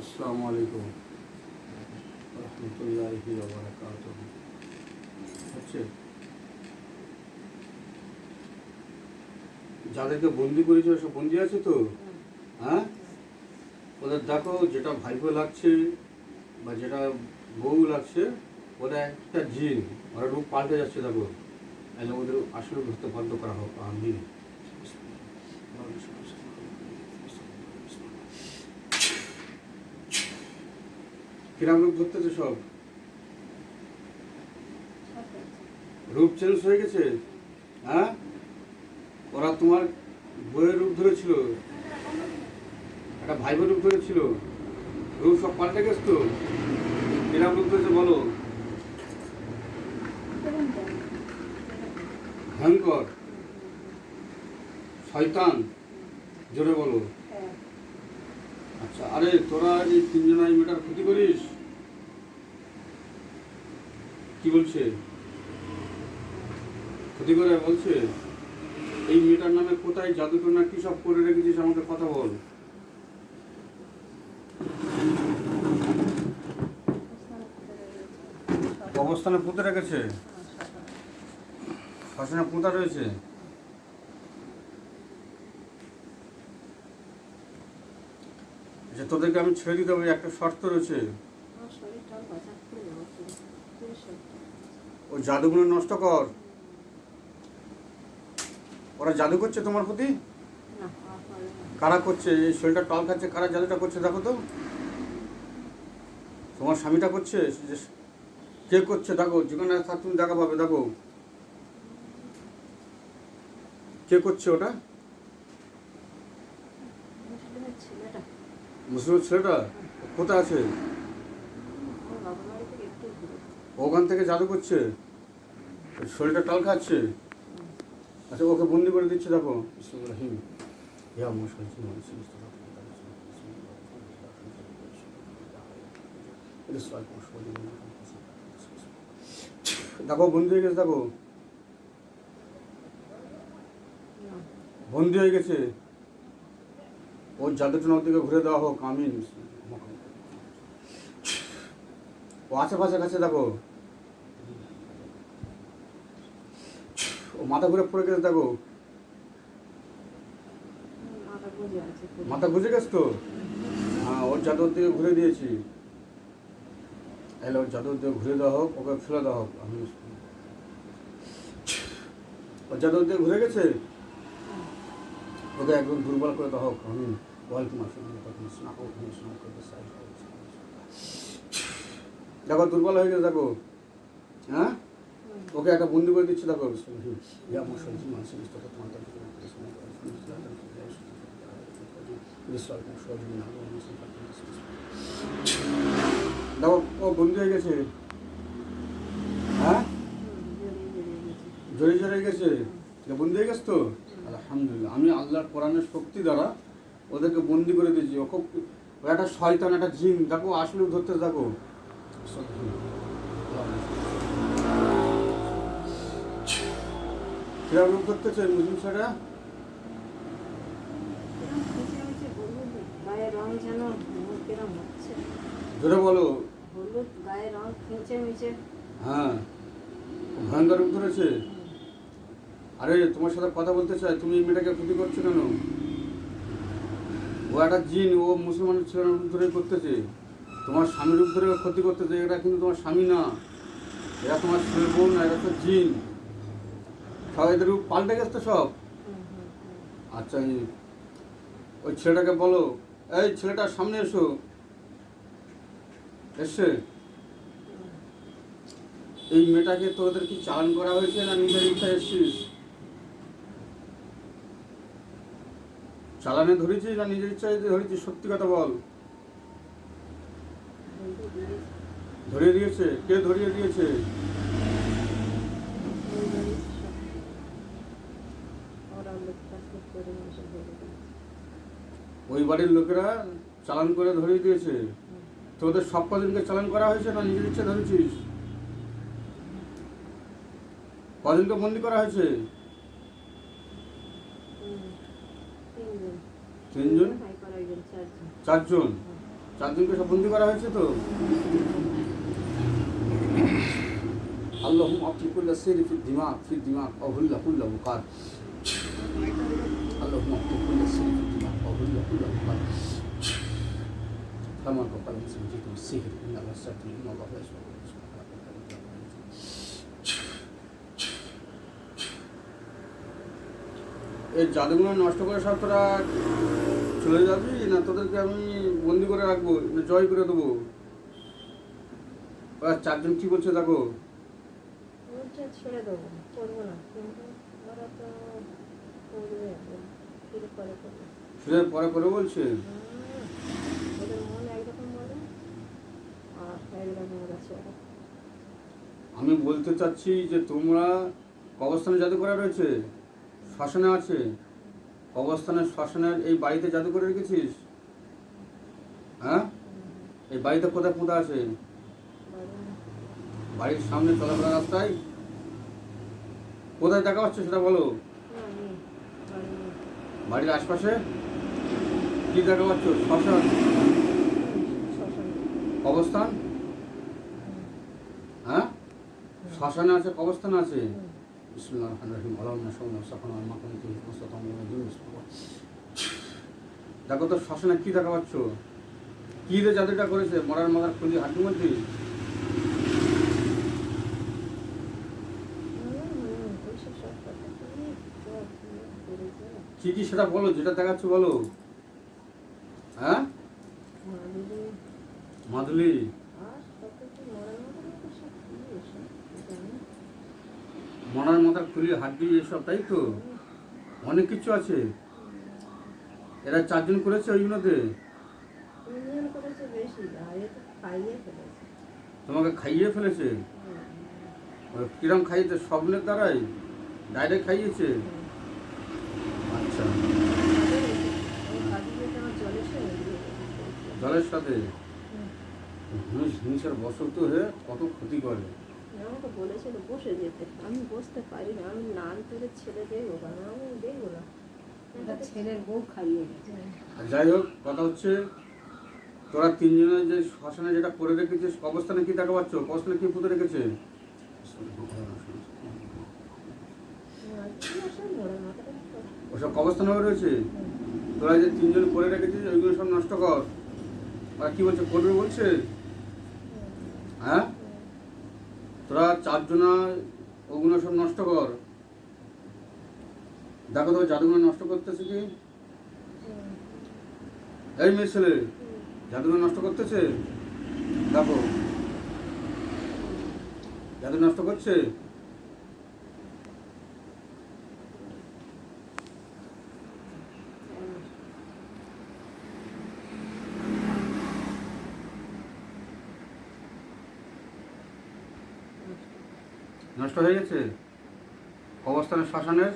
আসসালামু আলাইকুম। রহমতুল্লাহি হচ্ছে, যাদেরকে বন্দি করেছে সব বন্দি আছে তো? হ্যাঁ? ওদের দেখো যেটা ভাইপো লাগছে বা যেটা বউ লাগছে, ওরা একটা জিন, ওরা রূপ পাল্টে যাচ্ছে, দেখো। তাহলে ওদের আসলে ধরতে বাধ্য করা হোক আমি কিরাম রূপ ধরতেছে সব? রূপ চেঞ্জ হয়ে গেছে? হ্যাঁ? ওরা তোমার বইয়ের রূপ ধরেছিল। একটা ভাইবের রূপ ধরেছিল। রূপ সব পাল্টে গেছে তো? কিরাম রূপ ধরেছে বলো। ভয়ঙ্কর। শয়তান। জোরে বলো। আচ্ছা আরে তোরা এই তিনজনা এই মেয়েটার ক্ষতি করিস? কি বলছে? ক্ষতি করে বলছে? এই মেয়েটার নামে কোথায় জাদুটোনা কি সব করে রেখেছিস আমাকে কথা বল। অবস্থানে পুঁতে রেখেছে? শ্মশানে পুঁতা রয়েছে? যে তোদেরকে আমি ছেড়ে দিতে হবে, একটা শর্ত রয়েছে। ও জাদুগুলো নষ্ট কর। ওরা জাদু করছে তোমার প্রতি? কারা করছে? এই শরীরটা টল খাচ্ছে, কারা জাদুটা করছে দেখো তো। তোমার স্বামীটা করছে? কে করছে? দেখো, যেখানে থাক তুমি দেখা পাবে, দেখো। কে করছে ওটা? মুসলিমের ছেলেটা কোথায় আছে? ওখান থেকে জাদু করছে। শরীরটা টাল খাচ্ছে। আচ্ছা ওকে বন্দি করে দিচ্ছে, দেখো। বিসমিল্লাহিম ইয়া মুশকিল দেখো, বন্দি হয়ে গেছে, দেখো। বন্দি হয়ে গেছে। ওর জাদুটা নদীকে দিকে ঘুরে দেওয়া হোক আমিন ও আশেপাশে কাছে দেখো ও মাথা ঘুরে পড়ে গেছে দেখো। মাথা বুঝে গেছে তো? হ্যাঁ ওর জাদুর দিকে ঘুরে দিয়েছি। তাহলে ওর জাদুর দিকে ঘুরে দেওয়া হোক, ওকে ফেলে দেওয়া হোক, আমি ওর জাদুর দিকে ঘুরে গেছে? ওকে একদম দুর্বল করে হোক আমি ওয়ালাইকুম আসসালাম দেখো, দুর্বল হয়ে গেছে, দেখো। হ্যাঁ? ওকে একটা বন্দি করে দিচ্ছি, দেখো। ইয়া মুসলিম মানুষের দেখো, ও বন্দি হয়ে গেছে। হ্যাঁ? জড়িয়ে জড়িয়ে গেছে। বন্দি হয়ে গেছে তো? আলহামদুলিল্লাহ। আমি আল্লাহর কোরআনের শক্তি দ্বারা ওদেরকে বন্দি করে দিয়েছি। ও খুব একটা শয়তান একটা জিন দেখো আসলে ধরতে দেখো কীরকম রূপ ধরতেছে মুসলিম ছেলেরা গায়ের রং যেন কিরম হচ্ছে জোরে বলো হ্যাঁ ভয়ঙ্কর ধরেছে। আরে, তোমার সাথে কথা বলতে চাই, তুমি এই মেয়েটাকে ক্ষতি করছ কেন? ও একটা জিন, ও মুসলমানের ছেলের রূপ ধরে করতেছে। তোমার স্বামীর রূপ ধরে ক্ষতি করতেছে এটা কিন্তু তোমার স্বামী না। এরা তোমার ছেলের বোন না, এরা তো জিন। সব এদের রূপ পাল্টে গেছে তো সব। আচ্ছা ওই ছেলেটাকে বলো। এই ছেলেটার সামনে এসো। এসছে। এই মেয়েটাকে তোদের কি চালান করা হয়েছে না নিজের ইচ্ছা এসছিস? চালানে ধরেছিস না নিজের ইচ্ছায় ধরেছিস সত্যি কথা বল। ধরিয়ে দিয়েছে। কে ধরিয়ে দিয়েছে। ওই বাড়ির লোকেরা চালান করে ধরিয়ে দিয়েছে। তোদের সব কদিনকে চালান করা হয়েছে না নিজের ইচ্ছে ধরেছিস? কদিনকে বন্দি করা হয়েছে? তিনজন তিনজন হাই করা একজন চারজন চারজন চারজনকে সব বন্দি করা হয়েছে তো আল্লাহ আপনি করলে সেরি ফির দিমাগ ফির দিমাগ অহুল্লা হুল্লা বুকার আল্লাহ আপনি করলে সেরি ফির দিমাগ অহুল্লা হুল্লা বুকার كما قال مسلم جئت بالسحر ان الله ساتر ان الله لا يسمع এই জাদুগুলো নষ্ট করে সব তোরা চলে যাবি? না তোদেরকে আমি বন্দি করে রাখব না জয় করে দেবো। ওরা চারজন কি বলছে দেখো? ছেড়ে দেবো করব না। কিন্তু ওরা তো করবে ফিরে পরে পরে বলছে? মন ছেড়ে। আমি বলতে চাচ্ছি যে তোমরা কবরস্থানে জাদু করা রয়েছে শ্মশানে আছে কবরস্থানের শ্মশানের এই বাড়িতে জাদু করে রেখেছিস? হ্যাঁ? এই বাড়িতে কোথায় পোঁতা আছে? বাড়ির সামনে চলাফেরা রাস্তায়? কোথায় দেখা পাচ্ছে সেটা বলো। বাড়ির আশপাশে? কি দেখা পাচ্ছ শ্মশান? কবরস্থান? হ্যাঁ? শ্মশানে আছে, কবরস্থান আছে? মাখন দেখো তো শ্মশানে কি দেখা পাচ্ছ? কি রে জাদুটা করেছে? মরার মাথার খুলি হাড্ডি মধ্যে কি কি সেটা বলো যেটা দেখাচ্ছ বলো। হ্যাঁ? মাদুলি? মরার মাথার খুলি হাড্ডি এসব তাই তো? অনেক কিছু আছে। এরা চারজন করেছে ওইগুলোতে তোমাকে খাইয়ে ফেলেছে? ওই কিরম খাইয়েছে? স্বপ্নের দ্বারাই? ডাইরেক্ট খাইয়েছে? আচ্ছা। জলের সাথে? হিংস হিংসার বসত হয়ে কত ক্ষতি করে। আমাকে বলেছিল বসে যেতে। আমি বসতে পারি না। আমি নান করে ছেলে দেখব কেন আমি দেখব না। এটা ছেলের বউ খাইয়ে আর যাই হোক কথা হচ্ছে তোরা তিনজনের যে শ্মশানে যেটা করে রেখেছিস অবস্থানে কি দেখা পাচ্ছ কবস্থানে কি পুঁতে রেখেছে? আর? ওসব কবস্থানে রয়েছে? তোরা যে তিনজন করে রেখেছিস ওইগুলো সব নষ্ট কর। ওরা কি বলছে করবে বলছে? হ্যাঁ? তোরা চারজনা ওগুলো সব নষ্ট কর। দেখো তো জাদুগুলো নষ্ট করতেছে কি? এই মেয়ে ছেলে জাদুগুলো নষ্ট করতেছে? দেখো। জাদু নষ্ট করছে? নষ্ট হয়ে গেছে? অবস্থানের শ্মশানের?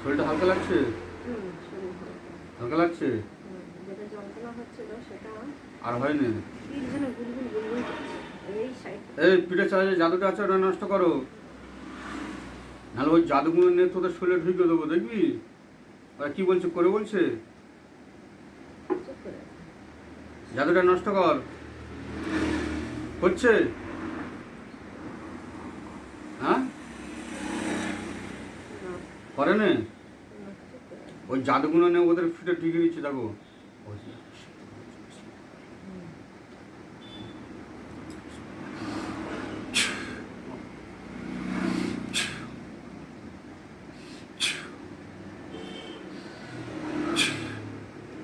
শরীরটা হালকা লাগছে। হালকা। লাগছে? আর হয়নি। এই পিঠে চালে যে জাদুটা আছে ওটা নষ্ট করো। নাহলে ওই জাদুগুলো নিয়ে তোদের শরীরে ঢুকে দেবো দেখবি? ওরা কি বলছে করে বলছে? জাদুটা নষ্ট কর। হচ্ছে? হ্যাঁ? করে নে। ওই জাদুগুলো নিয়ে ওদের ফিটে ঢুকে দিচ্ছে দেখো।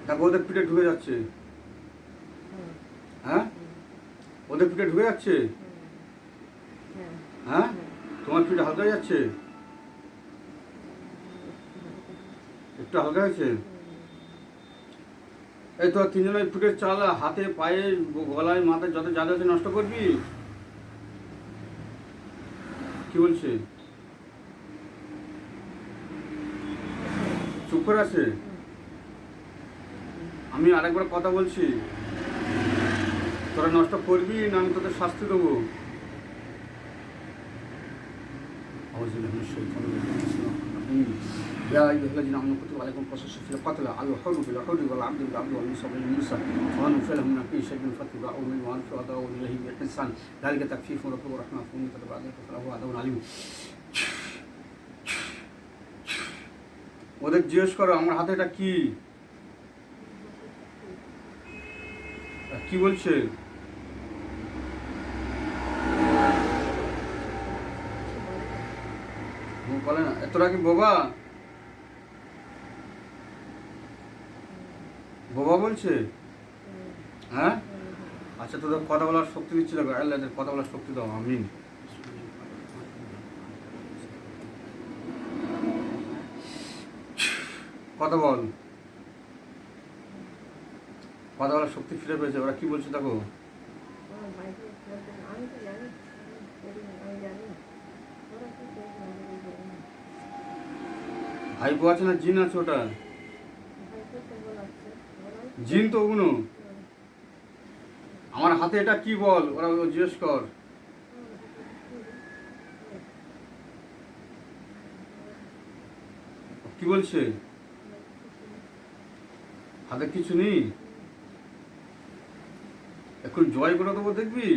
দেখো, ওদের পিঠে ঢুকে যাচ্ছে। হ্যাঁ? ওদের পিঠে ঢুকে যাচ্ছে? হ্যাঁ? তোমার পিঠে হালকা যাচ্ছে? একটু হালকা হয়েছে এই তো তিনজনের ফুটের চাল হাতে, পায়ে, গলায়, মাথায় যত যা আছে নষ্ট করবি? কি বলছে? চুপ করে আছে? আমি আরেকবার কথা বলছি। তোরা নষ্ট করবি না আমি তোদের শাস্তি দেবো? আউযু বিল্লাহি মিনাশ শাইতানির রাজিম। يا أيها الذين آمنوا كتب عليكم قصص في القتلى الحر بالحر والعبد بالعبد والأنثى بالأنثى ومن فعل من في شيء فاتباعه من وأنف وأداه إليه بإحسان ذلك تكفيف من ربكم ورحمة فمن تتبع ذلك فله عذاب عليم ওদের জিজ্ঞেস করো আমার হাতে এটা কি আর কি বলছে বলে না। এতটা কি বোবা? বোবা বলছে? হ্যাঁ? আচ্ছা তোদের কথা বলার শক্তি দিচ্ছি দেখো কথা বলার শক্তি দাও আমিন কথা বল। কথা বলার শক্তি ফিরে পেয়েছে। ওরা কি বলছে দেখো আমার ভাইকে বলতে আমি তো জানি আমি করি না, আমি জানি না ওরা কি করবে আমি জানি না ভাইপো আছে না জিন আছে ওটা? জিন তো ওগুলো আমার হাতে এটা কি বল? ওরা জিজ্ঞেস কর। কি বলছে? হাতে কিছু নেই? এখন জয় করে দেবো দেখবি?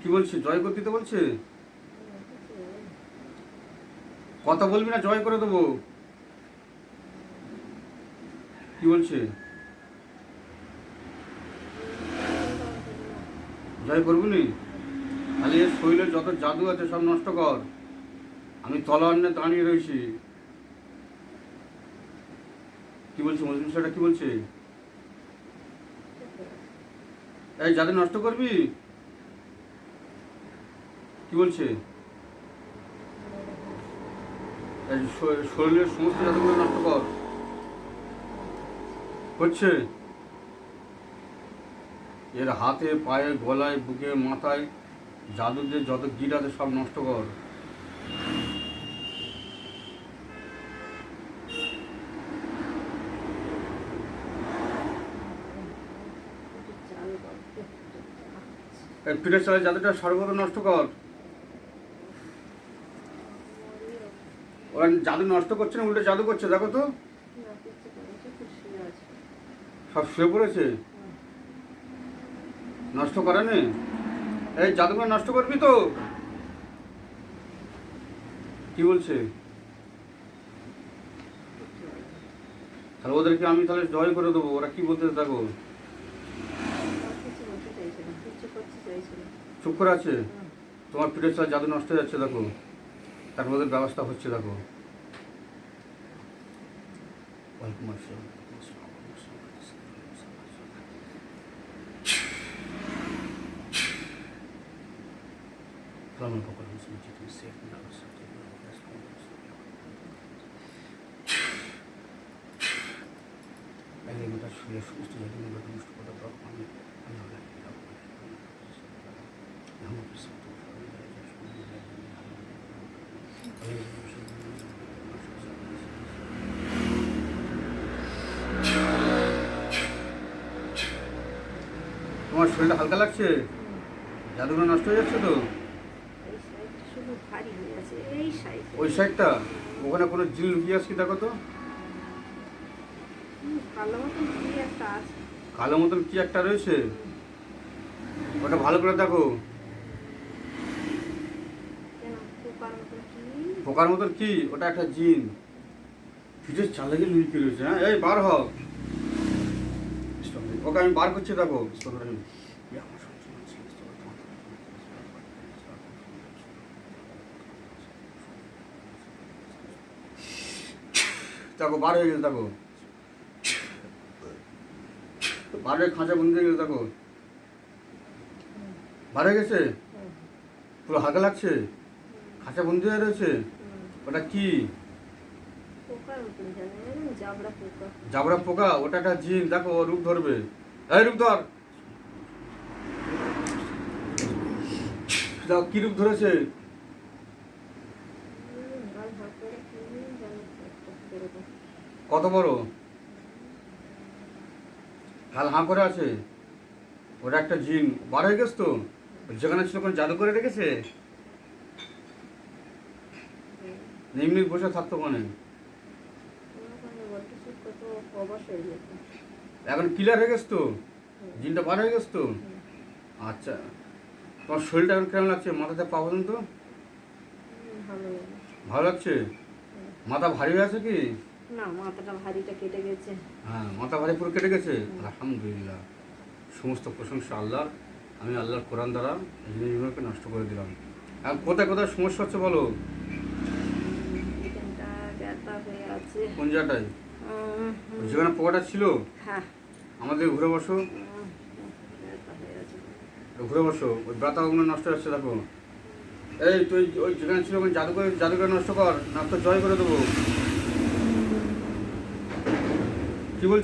কি বলছে? জয় করতে বলছে? কথা বলবি না জয় করে দেবো। কি বলছে? জয় করবি নি? খালি এর শরীরে যত জাদু আছে সব নষ্ট কর। আমি তলোয়ার নিয়ে দাঁড়িয়ে রয়েছি। কি বলছে মুসলিম সেটা কি বলছে? এই জাদু নষ্ট করবি? কি বলছে এই শ- শরীরের সমস্ত জাদুগুলো নষ্ট কর। হচ্ছে? এর হাতে, পায়ে, গলায়, বুকে, মাথায় জাদুদের যত গিট আছে সব নষ্ট কর। পিঠের চালে জাদুটা সর্বত নষ্ট কর। ওরা জাদু নষ্ট করছে না, উল্টে জাদু করছে, দেখো তো। সব শুয়ে পড়েছে? নষ্ট করে নে। এই জাদুগুলো নষ্ট করবি তো? কি বলছে? তাহলে ওদেরকে আমি তাহলে জয় করে দেবো, ওরা কি বলতে না চুপ করে আছে? তোমার পিঠের চাল জাদু নষ্ট হয়ে যাচ্ছে, দেখো। তারপর ওদের ব্যবস্থা হচ্ছে দেখো ওয়ালাইকুম আসসালাম। সালাম আলাইকুম ওয়া রাহমাতুল্লাহি ওয়া বারাকাতুহু। শুয়ে সমস্ত জায়গায় নষ্ট করে দাও আমি আল্লাহ তোমার শরীরটা হালকা লাগছে? জাদুগুলো নষ্ট হয়ে যাচ্ছে তো? ওই সাইডটা? ওখানে কোনো জিল লুকিয়ে কি দেখো তো? কালো মতন কি একটা রয়েছে? ওটা ভালো করে দেখো। পোকার মতন কি? পোকার মতন কি ওটা একটা জিন। ফিটের চালে গিয়ে লুকিয়ে রয়েছে হ্যাঁ? এই, বার হোক ওকে, আমি বার করছি, দেখো। দেখো বার হয়ে গেছে দেখো বার হয়ে খাঁচা বন্ধ হয়ে গেছে দেখো বার হয়ে গেছে? পুরো হালকা লাগছে? খাঁচা বন্দি হয়ে রয়েছে? ওটা কি? জাবরা পোকা। ওটা একটা জিন দেখো রূপ ধরবে। এই রূপ ধর। কি রূপ ধরেছে হুম, গাল হাত করে কি জানি একটা কীরকম। কত বড়? হাল হাঁ করে আছে? ওটা একটা জিন। বার হয়ে গেছে তো? যেখানে ছিল কোনো জাদু করে রেখেছে। এমনি বসে থাকতো মানে এখন ক্লিয়ার হয়ে গেছে তো? জিনটা বার হয়ে গেছে তো? আচ্ছা। তোমার শরীরটা এখন কেমন লাগছে? মাথাতে পা পর্যন্ত? ভালো ভালো লাগছে? মাথা ভারী হয়ে আছে কি? না মাথাটা ভারীটা কেটে গেছে। হ্যাঁ মাথা ভারী পুরো কেটে গেছে? আলহামদুলিল্লাহ। সমস্ত প্রশংসা আল্লাহর। আমি আল্লাহর কোরআন দ্বারা এই জিনিসগুলোকে নষ্ট করে দিলাম। এখন কোথায় কোথায় সমস্যা হচ্ছে বলো? কোন জায়গাটায়? যেখানে পোকাটা ছিল? হ্যাঁ। আমাদের ঘুরে বসো। ঘুরে বসো। ওই ব্যথাগুলো নষ্ট হচ্ছে দেখো। এই তুই ওই যেখানে ছিল ওখানে জাদু করে জাদু নষ্ট কর না তো জয় করে দেবো।